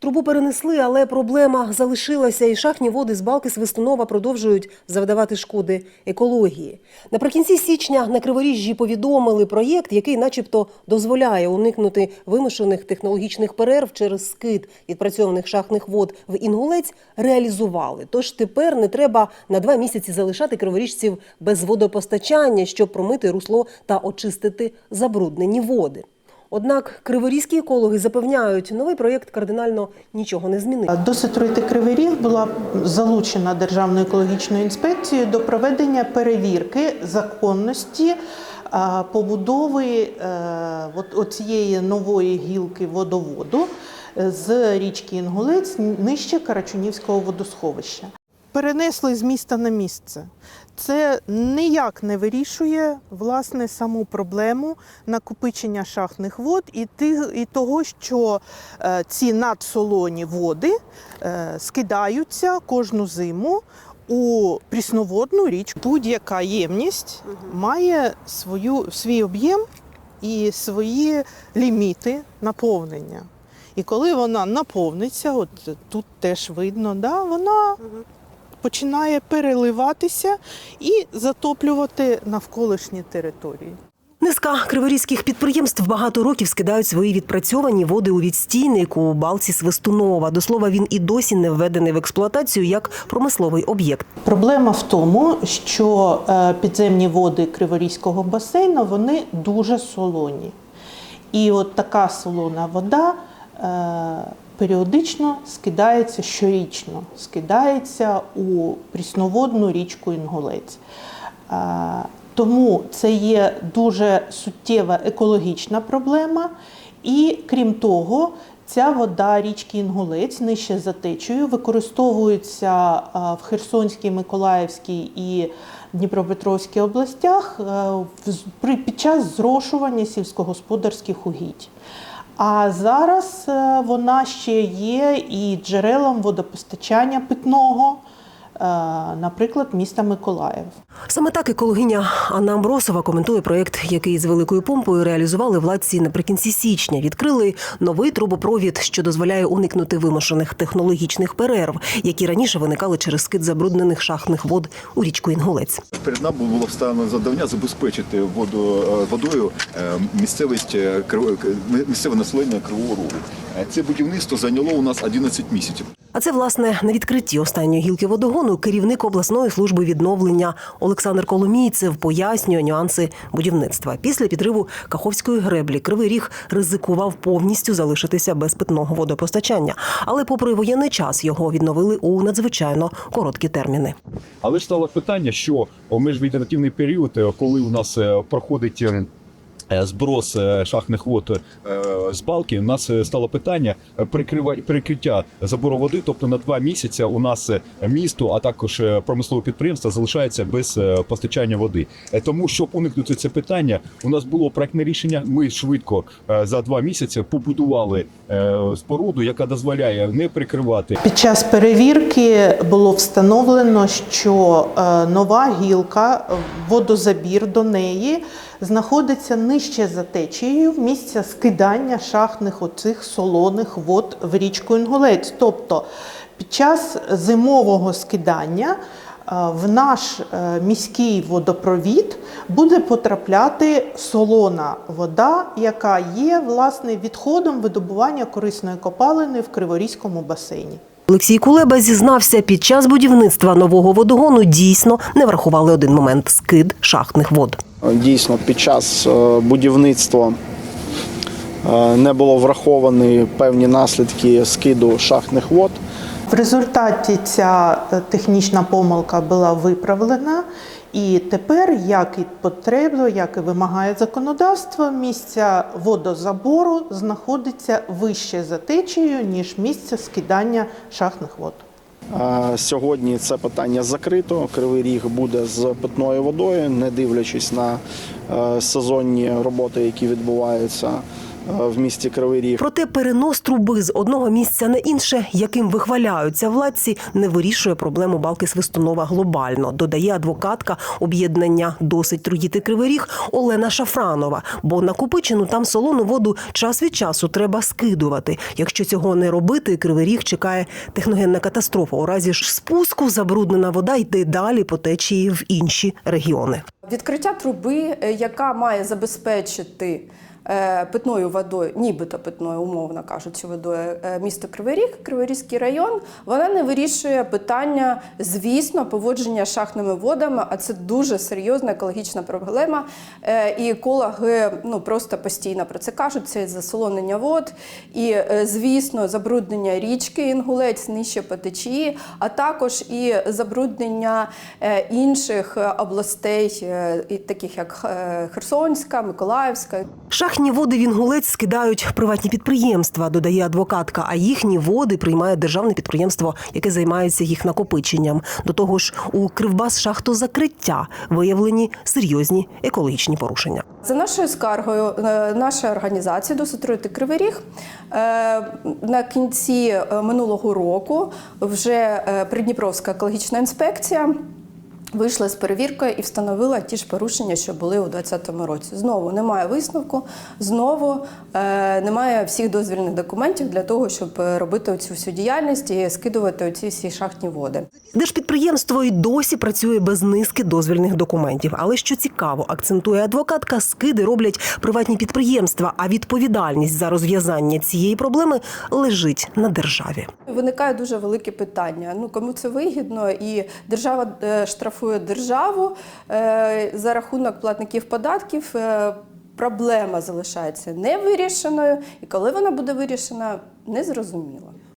Трубу перенесли, але проблема залишилася, і шахтні води з балки Свистунова продовжують завдавати шкоди екології. Наприкінці січня на Криворіжжі повідомили проєкт, який, начебто, дозволяє уникнути вимушених технологічних перерв через скид відпрацьованих шахтних вод в Інгулець. Реалізували. Тож тепер не треба на два місяці залишати криворіжців без водопостачання, щоб промити русло та очистити забруднені води. Однак криворізькі екологи запевняють, новий проєкт кардинально нічого не змінив. До Ситруйти Кривий Ріг була залучена Державною екологічною інспекцією до проведення перевірки законності побудови е, от, оцієї нової гілки водоводу е, з річки Інгулець нижче Карачунівського водосховища. Перенесли з міста на місце. Це ніяк не вирішує власне саму проблему накопичення шахтних вод і, тих, і того, що е, ці надсолоні води е, скидаються кожну зиму у прісноводну річ. Будь-яка ємність має свою, свій об'єм і свої ліміти наповнення. І коли вона наповниться, от тут теж видно, да, вона починає переливатися і затоплювати навколишні території. Низка криворізьких підприємств багато років скидають свої відпрацьовані води у відстійник у балці Свистунова. До слова, він і досі не введений в експлуатацію як промисловий об'єкт. Проблема в тому, що е, підземні води Криворізького басейну вони дуже солоні. І от така солона вода е, періодично скидається щорічно, скидається у прісноводну річку Інгулець. Тому це є дуже суттєва екологічна проблема. І крім того, ця вода річки Інгулець нижче за течею використовується в Херсонській, Миколаївській і Дніпропетровській областях е, під час зрошування сільськогосподарських угідь. А зараз е, вона ще є і джерелом водопостачання питного, наприклад, міста Миколаїв. Саме так екологиня Анна Амбросова коментує проєкт, який з великою помпою реалізували владці наприкінці січня. Відкрили новий трубопровід, що дозволяє уникнути вимушених технологічних перерв, які раніше виникали через скид забруднених шахтних вод у річку Інгулець. Перед нами було вставлено завдання забезпечити воду, е, водою е, місцевість е, місцеве населення Кривого Рогу. Е, Це будівництво зайняло у нас 11 місяців. А це власне на відкритті останньої гілки водогону керівник обласної служби відновлення Олександр Коломійцев пояснює нюанси будівництва. Після підриву Каховської греблі Кривий Ріг ризикував повністю залишитися без питного водопостачання. Але, попри воєнний час, його відновили у надзвичайно короткі терміни. Але ж стало питання, що у міжвегетативний період, е, коли у нас е, проходить е, зброс е, шахтних вод е, з балки, у нас е, стало питання е, перекриття забору води. Тобто на два місяці у нас е, місто, а також е, промислове підприємство залишається без е, постачання води. Е, Тому, щоб уникнути це питання, у нас було проектне рішення. Ми швидко е, за два місяці побудували е, споруду, яка дозволяє не прикривати Під час перевірки було встановлено, що е, нова гілка, е, водозабір до неї знаходиться нижче за течією в місця скидання шахтних оцих солоних вод в річку Інгулець. Тобто під час зимового скидання е, в наш е, міський водопровід буде потрапляти солона вода, яка є власне відходом видобування корисної копалини в Криворізькому басейні. Олексій Кулеба зізнався, під час будівництва нового водогону дійсно не врахували один момент скид шахтних вод. Дійсно, під час е, будівництва е, не було враховані певні наслідки скиду шахтних вод. В результаті ця е, технічна помилка була виправлена, і тепер, як і потрібно, як і вимагає законодавство, місця водозабору знаходиться вище за течією, ніж місце скидання шахтних вод. Сьогодні це питання закрито. Кривий ріг буде з питною водою, не дивлячись на е, сезонні роботи, які відбуваються. В місті Кривий Ріг. Проте перенос труби з одного місця на інше, яким вихваляються владці, не вирішує проблему балки Свистунова глобально, додає адвокатка об'єднання досить труїти кривий ріг Олена Шафранова. Бо накопичену там солону воду час від часу треба скидувати. Якщо цього не робити, кривий ріг чекає техногенна катастрофа. У разі ж спуску забруднена вода йде далі по течії в інші регіони. Відкриття труби, е, яка має забезпечити е, питною водою, нібито питною, умовно кажучи, водою е, місто Кривий Ріг, Криворізький район, вона не вирішує питання, звісно, поводження шахтними водами, а це дуже серйозна екологічна проблема. Е, І екологи ну, просто постійно про це кажуть, це засолонення вод, і, е, звісно, забруднення річки Інгулець нижче по течії, а також і забруднення е, інших е, областей, е, таких як е, Херсонська, Миколаївська. Шахтні води в Інгулець скидають приватні підприємства, додає адвокатка, а їхні води приймає державне підприємство, яке займається їх накопиченням. До того ж, у Кривбас шахтозакриття виявлені серйозні екологічні порушення. За нашою скаргою, е, наша організація «Досить Кривий Ріг» е, на кінці е, минулого року вже Придніпровська екологічна інспекція вийшла з перевіркою і встановила ті ж порушення, що були у 2020 році. Знову немає висновку, знову е, немає всіх дозвільних документів для того, щоб е, робити цю всю діяльність і скидувати оці всі шахтні води. Держпідприємство й досі працює без низки дозвільних документів. Але що цікаво, акцентує адвокатка, скиди роблять приватні підприємства, а відповідальність за розв'язання цієї проблеми лежить на державі. Виникає дуже велике питання. Ну кому це вигідно, і держава е, штрафує державу е, за рахунок платників податків. е, Проблема залишається невирішеною, і коли вона буде вирішена, незрозуміло.